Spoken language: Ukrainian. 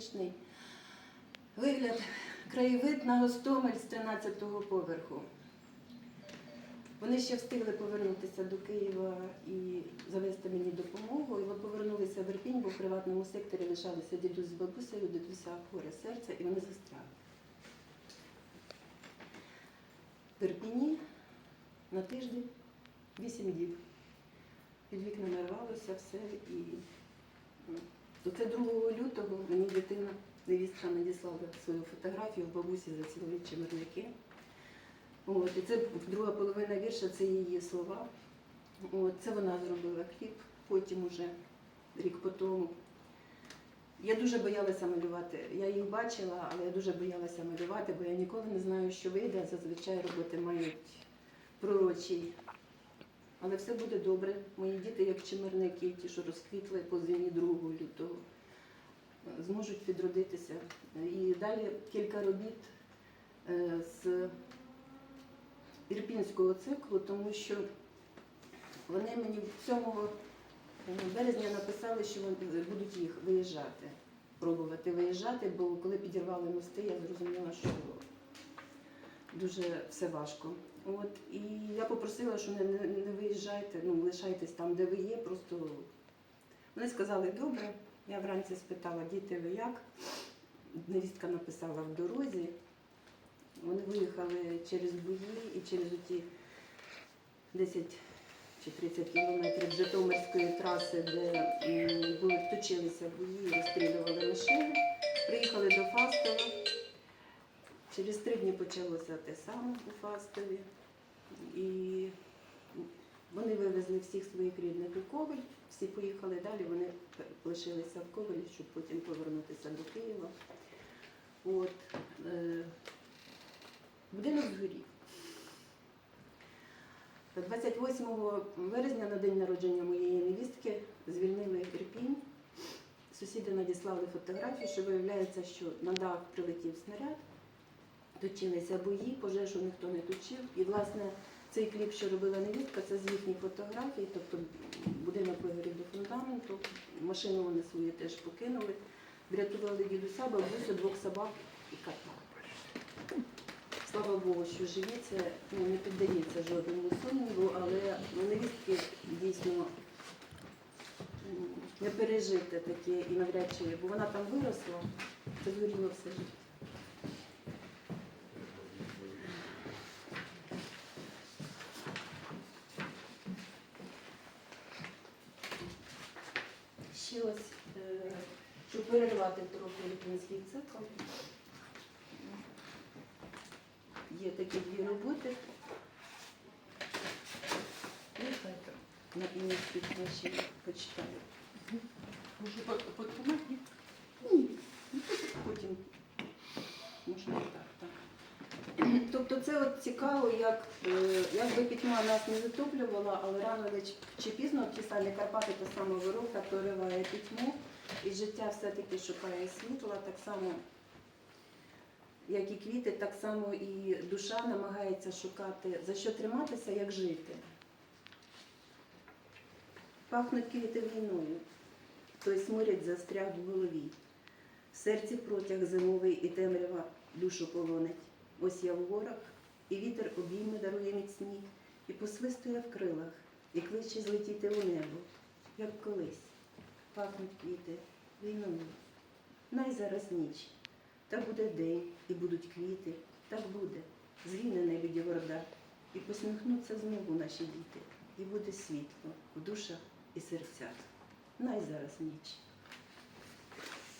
розкішний вигляд, краєвид на Гостомель з 13-го поверху. Вони ще встигли повернутися до Києва і завести мені допомогу. І от повернулися в Ірпінь, бо в приватному секторі лишалися дідусь з бабусею, дідуся хворе серце, і вони застрягли. В Ірпіні на тиждень, вісім діб. Під вікнами рвалося все і ну, то це 2 лютого мені дитина, невістка надіслала свою фотографію в бабусі зацілові чимирники. От, і це друга половина вірша, це її слова. От, це вона зробила кліп, потім уже рік по тому. Я дуже боялася малювати. Я їх бачила, але я дуже боялася малювати, бо я ніколи не знаю, що вийде. Зазвичай роботи мають пророчий. Але все буде добре. Мої діти, як чимирники, ті, що розквітли по зимі 2 лютого, зможуть відродитися. І далі кілька робіт е, з ірпінського циклу, тому що вони мені 7 березня написали, що вони будуть їх виїжджати, пробувати виїжджати, бо коли підірвали мости, я зрозуміла, що дуже все важко. От, і я попросила, що не, не, не виїжджайте, ну лишайтесь там, де ви є. Просто вони сказали, добре. Я вранці спитала, діти, ви як? Невістка написала в дорозі. Вони виїхали через бої і через оті 10 чи 30 кілометрів Житомирської траси, де були точилися бої, розстрілювали машини. Приїхали до Фастова. Через три дні почалося те саме у Фастові. І вони вивезли всіх своїх рідних у Ковель, всі поїхали далі, вони лишилися в Ковелі, щоб потім повернутися до Києва. От, е, будинок згорів. 28 березня на день народження моєї невістки звільнили Ірпінь. Сусіди надіслали фотографії, що виявляється, що на дах прилетів снаряд, точилися бої, пожежу ніхто не точив. І, власне, цей кліп, що робила невістка, це з їхніх фотографій, тобто будинок вигорів до фундаменту, машину вони свою теж покинули, врятували дідуся, бабусю, двох собак і кота. Слава Богу, що живі, це ну, не піддається жодному сумніву, але невістки дійсно не пережити таке і навряд чи, бо вона там виросла, це згоріло все життя. Ще е, щоб перервати трохи ліпінський цикл. Є такі дві роботи. На інститут наші почитаю. Може, по- Ні, потім можна і так. Тобто це от цікаво, як, е, як би пітьма нас не затоплювала, але рано чи- пізно ті самі Карпати, та сама ворота прориває пітьму, і життя все-таки шукає світла, так само, як і квіти, так само і душа намагається шукати, за що триматися, як жити. Пахнуть квіти війною, той сморять застряг в голові. В серці протяг зимовий і темрява душу полонить. Ось я в горах, і вітер обійми дарує міцні, і посвистує в крилах, і кличе злетіти у небо, як колись. Пахнуть квіти війною. Най зараз ніч. Та буде день, і будуть квіти, так буде. Згине небіді горда, і посміхнуться знову наші діти, і буде світло в душах і серцях. Най зараз ніч.